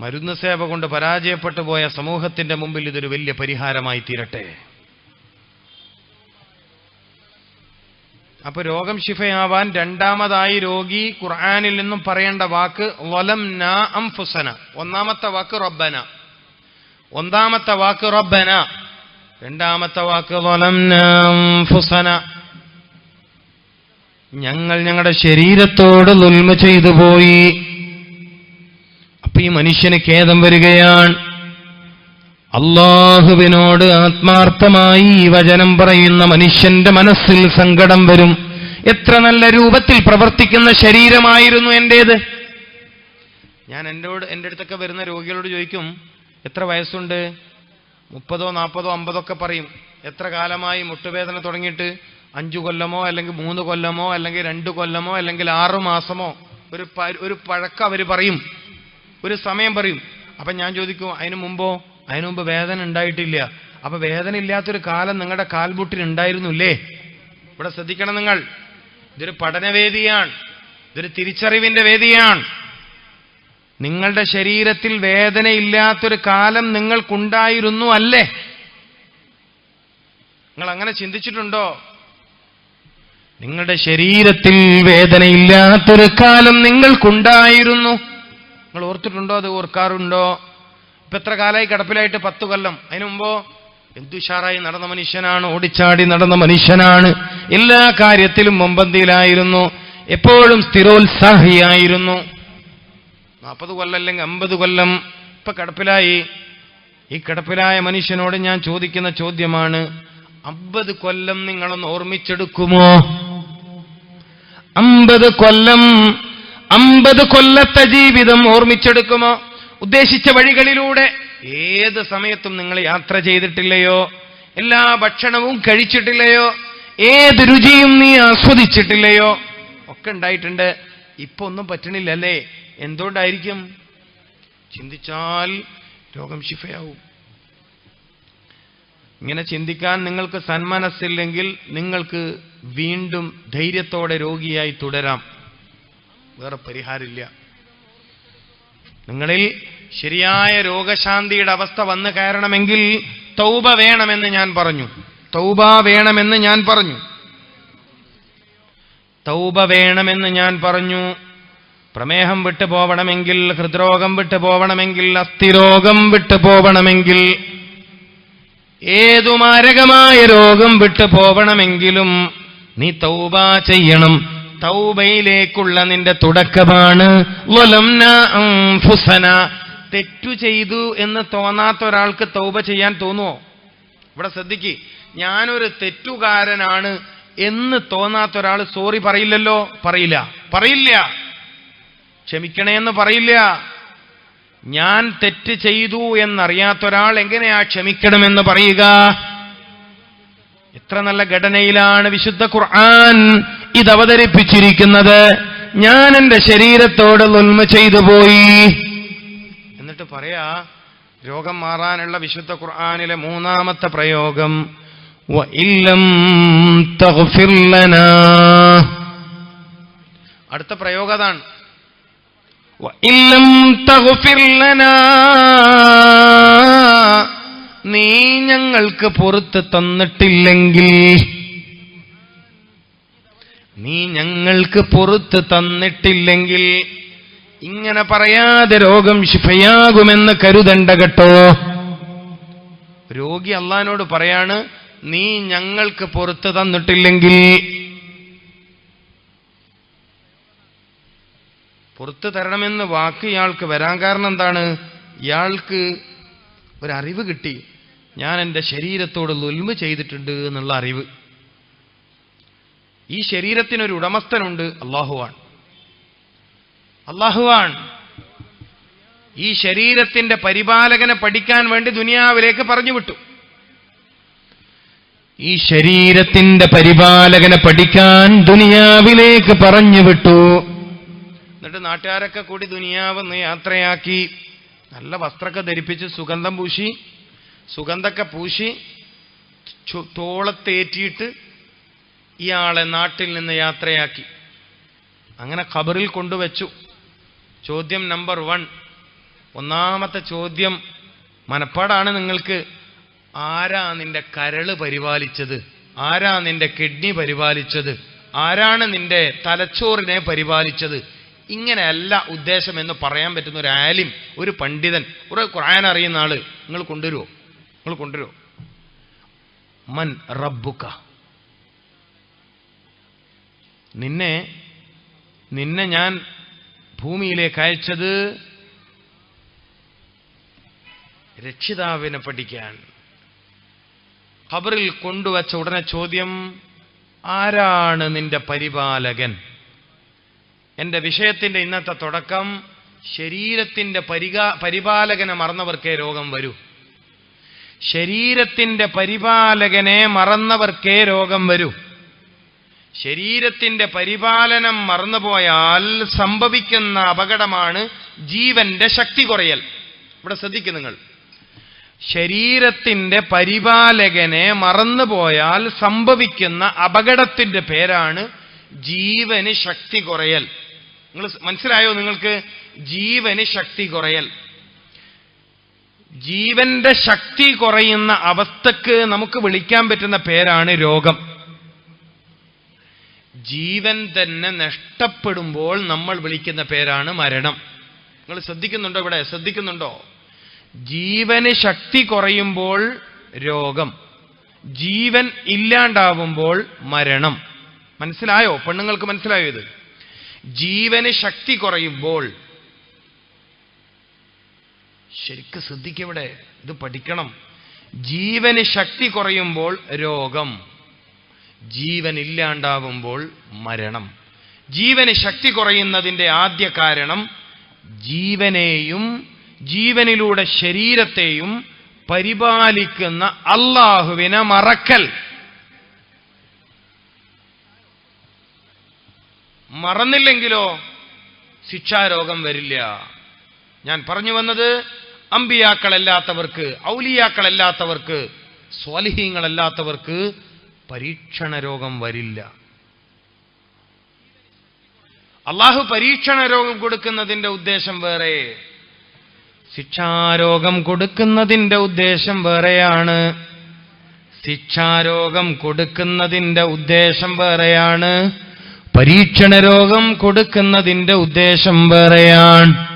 മരുന്ന് സേവ കൊണ്ട് പരാജയപ്പെട്ടു പോയ സമൂഹത്തിന്റെ മുമ്പിൽ ഇതൊരു വലിയ പരിഹാരമായി തീരട്ടെ. അപ്പൊ രോഗം ശിഫയാവാൻ രണ്ടാമതായി രോഗി ഖുർആാനിൽ നിന്നും പറയേണ്ട വാക്ക് വലം നാ അംഫുസന. ഒന്നാമത്തെ വാക്ക് റബ്ബന. ഒന്നാമത്തെ വാക്ക് റബ്ബന. രണ്ടാമത്തെ വാക്ക് വലം നാ അംഫുസന. ഞങ്ങൾ ഞങ്ങളുടെ ശരീരത്തോട് നുൽമ ചെയ്തു പോയി. അപ്പൊ ഈ മനുഷ്യന് ഖേദം വരികയാണ്. അള്ളാഹുവിനോട് ആത്മാർത്ഥമായി ഈ വചനം പറയുന്ന മനുഷ്യന്റെ മനസ്സിൽ സങ്കടം വരും. എത്ര നല്ല രൂപത്തിൽ പ്രവർത്തിക്കുന്ന ശരീരമായിരുന്നു എന്റേത്? ഞാൻ എന്നോട് എന്റെ അടുത്തൊക്കെ വരുന്ന രോഗികളോട് ചോദിക്കും എത്ര വയസ്സുണ്ട്? മുപ്പതോ നാൽപ്പതോ അമ്പതോ ഒക്കെ പറയും. എത്ര കാലമായി മുട്ടുവേദന തുടങ്ങിയിട്ട്? അഞ്ചു കൊല്ലമോ അല്ലെങ്കിൽ മൂന്ന് കൊല്ലമോ അല്ലെങ്കിൽ രണ്ട് കൊല്ലമോ അല്ലെങ്കിൽ ആറു മാസമോ? ഒരു ഒരു പഴക്കം അവർ പറയും. ഒരു സമയം പറയും. അപ്പൊ ഞാൻ ചോദിക്കും അതിനു മുമ്പോ? അതിനു മുമ്പ് വേദന ഉണ്ടായിട്ടില്ല. അപ്പൊ വേദന ഇല്ലാത്തൊരു കാലം നിങ്ങളുടെ കാൽമുട്ടിന് ഉണ്ടായിരുന്നില്ലേ? ഇവിടെ ശ്രദ്ധിക്കണം നിങ്ങൾ. ഇതൊരു പഠനവേദിയാണ്. ഇതൊരു തിരിച്ചറിവിന്റെ വേദിയാണ്. നിങ്ങളുടെ ശരീരത്തിൽ വേദനയില്ലാത്തൊരു കാലം നിങ്ങൾക്കുണ്ടായിരുന്നു അല്ലേ? നിങ്ങൾ അങ്ങനെ ചിന്തിച്ചിട്ടുണ്ടോ? നിങ്ങളുടെ ശരീരത്തിൽ വേദനയില്ലാത്തൊരു കാലം നിങ്ങൾക്കുണ്ടായിരുന്നു. നിങ്ങൾ ഓർത്തിട്ടുണ്ടോ? അത് ഓർക്കാറുണ്ടോ? ഇപ്പൊ എത്ര കാലമായി കിടപ്പിലായിട്ട് പത്തു കൊല്ലം? അതിനു മുമ്പോ എന്തുഷാറായി നടന്ന മനുഷ്യനാണ് ഓടിച്ചാടി നടന്ന മനുഷ്യനാണ്. എല്ലാ കാര്യത്തിലും മുമ്പന്തിയിലായിരുന്നു എപ്പോഴും സ്ഥിരോത്സാഹിയായിരുന്നു. നാൽപ്പത് കൊല്ലം അല്ലെങ്കിൽ അമ്പത് കൊല്ലം ഇപ്പൊ കിടപ്പിലായി. ഈ കിടപ്പിലായ മനുഷ്യനോട് ഞാൻ ചോദിക്കുന്ന ചോദ്യമാണ് അമ്പത് കൊല്ലം നിങ്ങളൊന്ന് ഓർമ്മിച്ചെടുക്കുമോ? അമ്പത് കൊല്ലം അമ്പത് കൊല്ലത്തെ ജീവിതം ഓർമ്മിച്ചെടുക്കുമോ? ഉദ്ദേശിച്ച വഴികളിലൂടെ ഏത് സമയത്തും നിങ്ങൾ യാത്ര ചെയ്തിട്ടില്ലയോ? എല്ലാ ഭക്ഷണവും കഴിച്ചിട്ടില്ലയോ? ഏത് രുചിയും നീ ആസ്വദിച്ചിട്ടില്ലയോ? ഒക്കെ ഉണ്ടായിട്ടുണ്ട്. ഇപ്പൊ ഒന്നും പറ്റണില്ല അല്ലേ എന്തുകൊണ്ടായിരിക്കും? ചിന്തിച്ചാൽ രോഗം ശിഫയാവും. ഇങ്ങനെ ചിന്തിക്കാൻ നിങ്ങൾക്ക് സന്മനസ്സില്ലെങ്കിൽ നിങ്ങൾക്ക് വീണ്ടും ധൈര്യത്തോടെ രോഗിയായി തുടരാം. വേറെ പരിഹാരമില്ല. നിങ്ങളിൽ ശരിയായ രോഗശാന്തിയുടെ അവസ്ഥ വന്നു കയറണമെങ്കിൽ തൗബ വേണമെന്ന് ഞാൻ പറഞ്ഞു. തൗബ വേണമെന്ന് ഞാൻ പറഞ്ഞു. തൗബ വേണമെന്ന് ഞാൻ പറഞ്ഞു. പ്രമേഹം വിട്ടു പോവണമെങ്കിൽ ഹൃദ്രോഗം വിട്ടു പോവണമെങ്കിൽ അസ്ഥിരോഗം വിട്ടു പോവണമെങ്കിൽ ഏതു മാരകമായ രോഗം വിട്ടു പോവണമെങ്കിലും നീ തൗബ ചെയ്യണം. തൗബയിലേക്കുള്ള നിന്റെ തുടക്കമാണ്. തെറ്റു ചെയ്തു എന്ന് തോന്നാത്ത ഒരാൾക്ക് തൗബ ചെയ്യാൻ തോന്നുമോ ഇവിടെ ശ്രദ്ധിക്ക്. ഞാനൊരു തെറ്റുകാരനാണ് എന്ന് തോന്നാത്ത ഒരാൾ സോറി പറയില്ലല്ലോ? പറയില്ല. പറയില്ല. ക്ഷമിക്കണേ എന്ന് പറയില്ല. ഞാൻ തെറ്റ് ചെയ്തു എന്നറിയാത്ത ഒരാൾ എങ്ങനെയാ ക്ഷമിക്കണമെന്ന് പറയുക? എത്ര നല്ല ഘടനയിലാണ് വിശുദ്ധ ഖുർആൻ. ഇത് അവതരിപ്പിച്ചിരിക്കുന്നത് ഞാൻ എന്റെ ശരീരത്തോട് നുൽമ ചെയ്തു പോയി എന്നിട്ട് പറയാ രോഗം മാറാനുള്ള വിശുദ്ധ ഖുർആാനിലെ മൂന്നാമത്തെ പ്രയോഗം. അടുത്ത പ്രയോഗം അതാണ്. നീ ഞങ്ങൾക്ക് പുറത്ത് തന്നിട്ടില്ലെങ്കിൽ നീ ഞങ്ങൾക്ക് പുറത്ത് തന്നിട്ടില്ലെങ്കിൽ ഇങ്ങനെ പറയാതെ രോഗം ശിഫയാകുമെന്ന് കരുതണ്ട കേട്ടോ. രോഗി അള്ളഹാനോട് പറയാണ് നീ ഞങ്ങൾക്ക് പുറത്ത് തന്നിട്ടില്ലെങ്കിൽ പുറത്ത് തരണമെന്ന് വാക്ക് ഇയാൾക്ക് വരാൻ കാരണം എന്താണ്? ഇയാൾക്ക് ഒരറിവ് കിട്ടി. ഞാൻ എന്റെ ശരീരത്തോട് ലുൽമ ചെയ്തിട്ടുണ്ട് എന്നുള്ള അറിവ്. ഈ ശരീരത്തിനൊരു ഉടമസ്ഥനുണ്ട് അള്ളാഹുവാൻ അള്ളാഹുവാൻ ഈ ശരീരത്തിന്റെ പരിപാലകനെ പഠിക്കാൻ വേണ്ടി ദുനിയാവിലേക്ക് പറഞ്ഞു വിട്ടു. ഈ ശരീരത്തിന്റെ പരിപാലകനെ പഠിക്കാൻ ദുനിയാവിലേക്ക് പറഞ്ഞു വിട്ടു. എന്നിട്ട് നാട്ടുകാരൊക്കെ കൂടി ദുനിയാവെന്ന് യാത്രയാക്കി. നല്ല വസ്ത്രമൊക്കെ ധരിപ്പിച്ച് സുഗന്ധം പൂശി സുഗന്ധമൊക്കെ പൂശി തോളത്തേറ്റിയിട്ട് ഇയാളെ നാട്ടിൽ നിന്ന് യാത്രയാക്കി. അങ്ങനെ ഖബറിൽ കൊണ്ടുവച്ചു. ചോദ്യം നമ്പർ വൺ. ഒന്നാമത്തെ ചോദ്യം മനപ്പാടാണ് നിങ്ങൾക്ക്. ആരാ നിന്റെ കരൾ പരിപാലിച്ചത്? ആരാ നിന്റെ കിഡ്നി പരിപാലിച്ചത്? ആരാണ് നിന്റെ തലച്ചോറിനെ പരിപാലിച്ചത്? ഇങ്ങനെയല്ല ഉദ്ദേശം എന്ന് പറയാൻ പറ്റുന്ന ഒരു ആലിം ഒരു പണ്ഡിതൻ ഒരു ഖുർആൻ അറിയുന്ന ആൾ. നിങ്ങൾ കൊണ്ടുവരുമോ നിങ്ങൾ കൊണ്ടുവരുമോ മൻ റബ്ബുക്ക നിന്നെ നിന്നെ ഞാൻ ഭൂമിയിലേക്ക് അയച്ചത് രക്ഷിതാവിനെ പഠിക്കാൻ. ഖബറിൽ കൊണ്ടുവച്ച ഉടനെ ചോദ്യം ആരാണ് നിന്റെ പരിപാലകൻ? എന്റെ വിഷയത്തിന്റെ ഇന്നത്തെ തുടക്കം ശരീരത്തിന്റെ പരികാ പരിപാലകനെ മറന്നവർക്കേ രോഗം വരൂ. ശരീരത്തിന്റെ പരിപാലകനെ മറന്നവർക്കേ രോഗം വരൂ. ശരീരത്തിന്റെ പരിപാലനം മറന്നുപോയാൽ സംഭവിക്കുന്ന അപകടമാണ് ജീവന്റെ ശക്തി കുറയൽ. ഇവിടെ ശ്രദ്ധിക്കും നിങ്ങൾ. ശരീരത്തിന്റെ പരിപാലകനെ മറന്നുപോയാൽ സംഭവിക്കുന്ന അപകടത്തിന്റെ പേരാണ് ജീവന് ശക്തി കുറയൽ. നിങ്ങൾ മനസ്സിലായോ നിങ്ങൾക്ക്? ജീവന് ശക്തി കുറയൽ. ജീവന്റെ ശക്തി കുറയുന്ന അവസ്ഥക്ക് നമുക്ക് വിളിക്കാൻ പറ്റുന്ന പേരാണ് രോഗം. ജീവൻ തന്നെ നഷ്ടപ്പെടുമ്പോൾ നമ്മൾ വിളിക്കുന്ന പേരാണ് മരണം. നിങ്ങൾ ശ്രദ്ധിക്കുന്നുണ്ടോ ഇവിടെ? ശ്രദ്ധിക്കുന്നുണ്ടോ? ജീവന് ശക്തി കുറയുമ്പോൾ രോഗം. ജീവൻ ഇല്ലാണ്ടാവുമ്പോൾ മരണം. മനസ്സിലായോ? പെണ്ണുങ്ങൾക്ക് മനസ്സിലായോ ഇത്? ജീവന് ശക്തി കുറയുമ്പോൾ. ശരിക്കും ശ്രദ്ധിക്കവിടെ ഇത് പഠിക്കണം. ജീവന് ശക്തി കുറയുമ്പോൾ രോഗം. ജീവൻ ഇല്ലാണ്ടാവുമ്പോൾ മരണം. ജീവന് ശക്തി കുറയുന്നതിന്റെ ആദ്യ കാരണം ജീവനെയും ജീവനിലൂടെ ശരീരത്തെയും പരിപാലിക്കുന്ന അള്ളാഹുവിനെ മറക്കൽ. മറന്നില്ലെങ്കിലോ ശിക്ഷാരോഗം വരില്ല. ഞാൻ പറഞ്ഞു വന്നത് അമ്പിയാക്കളല്ലാത്തവർക്ക് ഔലിയാക്കളല്ലാത്തവർക്ക് സ്വാലിഹീങ്ങളല്ലാത്തവർക്ക് പരീക്ഷണ രോഗം വരില്ല. അള്ളാഹു പരീക്ഷണ രോഗം കൊടുക്കുന്നതിന്റെ ഉദ്ദേശം വേറെ. ശിക്ഷാരോഗം കൊടുക്കുന്നതിന്റെ ഉദ്ദേശം വേറെയാണ്. ശിക്ഷാരോഗം കൊടുക്കുന്നതിന്റെ ഉദ്ദേശം വേറെയാണ്. പരീക്ഷണ രോഗം കൊടുക്കുന്നതിന്റെ ഉദ്ദേശം വേറെയാണ്.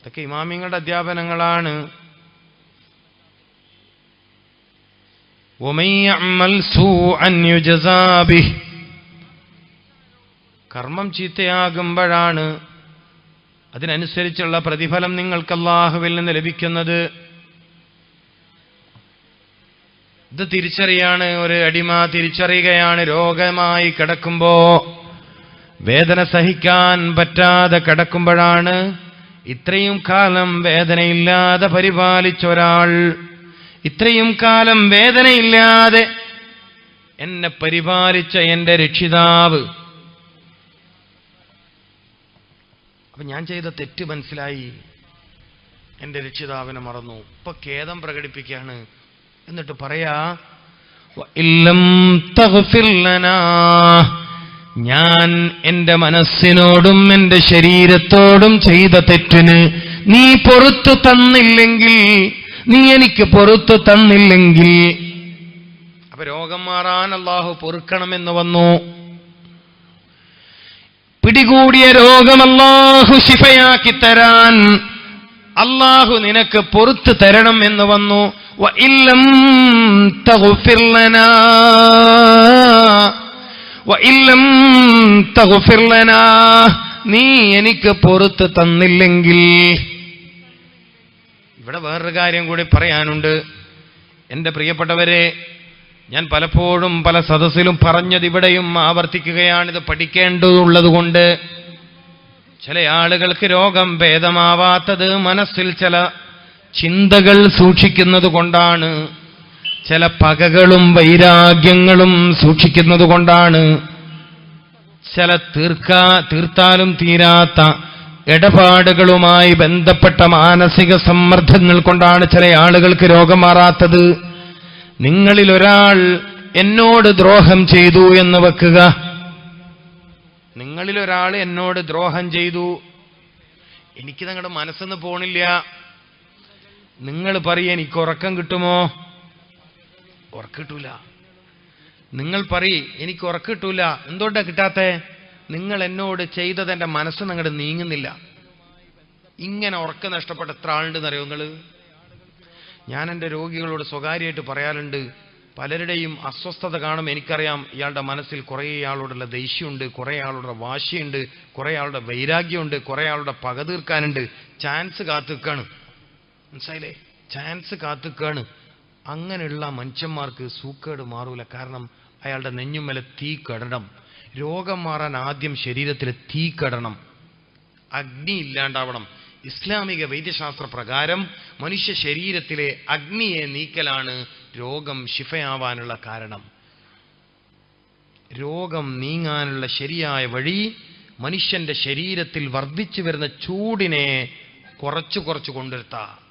ഇതൊക്കെ ഇമാമിങ്ങളുടെ അധ്യാപനങ്ങളാണ്. കർമ്മം ചീത്തയാകുമ്പോഴാണ് അതിനനുസരിച്ചുള്ള പ്രതിഫലം നിങ്ങൾക്ക് അള്ളാഹുവിൽ നിന്ന് ലഭിക്കുന്നത്. ഇത് തിരിച്ചറിയാണ് ഒരു അടിമ തിരിച്ചറിയുകയാണ് രോഗമായി കിടക്കുമ്പോ വേദന സഹിക്കാൻ പറ്റാതെ കിടക്കുമ്പോഴാണ് ഇത്രയും കാലം വേദനയില്ലാതെ പരിപാലിച്ച ഒരാൾ ഇത്രയും കാലം വേദനയില്ലാതെ എന്നെ പരിപാലിച്ച എന്റെ രക്ഷിതാവ്. അപ്പൊ ഞാൻ ചെയ്ത തെറ്റ് മനസ്സിലായി. എന്റെ രക്ഷിതാവിനെ മറന്നു. ഇപ്പൊ ഖേദം പ്രകടിപ്പിക്കുകയാണ്. എന്നിട്ട് പറയാ. ഞാൻ എന്റെ മനസ്സിനോടും എന്റെ ശരീരത്തോടും ചെയ്ത തെറ്റിന് നീ പൊറത്തു തന്നില്ലെങ്കിൽ നീ എനിക്ക് പൊറത്തു തന്നില്ലെങ്കിൽ. അപ്പൊ രോഗം മാറാൻ അള്ളാഹു പൊറുക്കണമെന്ന് വന്നു. പിടികൂടിയ രോഗം അള്ളാഹു ശിഫയാക്കി തരാൻ അള്ളാഹു നിനക്ക് പൊറത്തു തരണം എന്ന് വന്നു. ഇല്ലം ഇല്ലം നീ എനിക്ക് പൊറത്ത് തന്നില്ലെങ്കിൽ. ഇവിടെ വേറൊരു കാര്യം കൂടി പറയാനുണ്ട്. എന്റെ പ്രിയപ്പെട്ടവരെ ഞാൻ പലപ്പോഴും പല സദസ്സിലും പറഞ്ഞത് ഇവിടെയും ആവർത്തിക്കുകയാണിത് പഠിക്കേണ്ടതുള്ളത് കൊണ്ട് ചില ആളുകൾക്ക് രോഗം ഭേദമാവാത്തത് മനസ്സിൽ ചില ചിന്തകൾ സൂക്ഷിക്കുന്നത് കൊണ്ടാണ്. ചില പകകളും വൈരാഗ്യങ്ങളും സൂക്ഷിക്കുന്നത് കൊണ്ടാണ്. ചില തീർക്കാ തീർത്താലും തീരാത്ത ഇടപാടുകളുമായി ബന്ധപ്പെട്ട മാനസിക സമ്മർദ്ദങ്ങൾ കൊണ്ടാണ് ചില ആളുകൾക്ക് രോഗം മാറാത്തത്. നിങ്ങളിൽ ഒരാൾ എന്നോട് ദ്രോഹം ചെയ്തു എന്ന് വെക്കുക. നിങ്ങളിൽ ഒരാൾ എന്നോട് ദ്രോഹം ചെയ്തു. എനിക്ക് നിങ്ങളുടെ മനസ്സൊന്ന് പോണില്ല. നിങ്ങൾ പറയ എനിക്ക് ഉറക്കം കിട്ടുമോ? ഉറക്കിട്ടൂല. നിങ്ങൾ പറയ് എനിക്ക് ഉറക്കിട്ടൂല. എന്തുകൊണ്ടാണ് എന്തുകൊണ്ടാ കിട്ടാത്തെ? നിങ്ങൾ എന്നോട് ചെയ്തത് എന്റെ മനസ്സ് നിങ്ങളുടെ നീങ്ങുന്നില്ല. ഇങ്ങനെ ഉറക്കം നഷ്ടപ്പെട്ട എത്ര ആളുണ്ടെന്നറിയോ നിങ്ങൾ ഞാൻ എന്റെ രോഗികളോട് സ്വകാര്യമായിട്ട് പറയാറുണ്ട് പലരുടെയും അസ്വസ്ഥത കാണും. എനിക്കറിയാം ഇയാളുടെ മനസ്സിൽ കുറേ ആളോടുള്ള ദേഷ്യമുണ്ട് കുറേ ആളുടെ വാശിയുണ്ട് കുറേ ആളുടെ വൈരാഗ്യമുണ്ട് കുറേ ആളുടെ പക തീർക്കാനുണ്ട്. ചാൻസ് കാത്തുക്കാണ്. മനസ്സിലായില്ലേ? ചാൻസ് കാത്തുക്കാണ്. അങ്ങനെയുള്ള മനുഷ്യന്മാർക്ക് സൂക്കേട് മാറൂല. കാരണം അയാളുടെ നെഞ്ഞുമല തീ കടണം. രോഗം മാറാൻ ആദ്യം ശരീരത്തിൽ തീ കടണം. അഗ്നി ഇല്ലാണ്ടാവണം. ഇസ്ലാമിക വൈദ്യശാസ്ത്ര പ്രകാരം മനുഷ്യ ശരീരത്തിലെ അഗ്നിയെ നീക്കലാണ് രോഗം ശിഫയാവാനുള്ള കാരണം. രോഗം നീങ്ങാനുള്ള ശരിയായ വഴി മനുഷ്യന്റെ ശരീരത്തിൽ വർദ്ധിച്ചു വരുന്ന ചൂടിനെ കുറച്ചു കുറച്ചു കൊണ്ടുവരുത്താം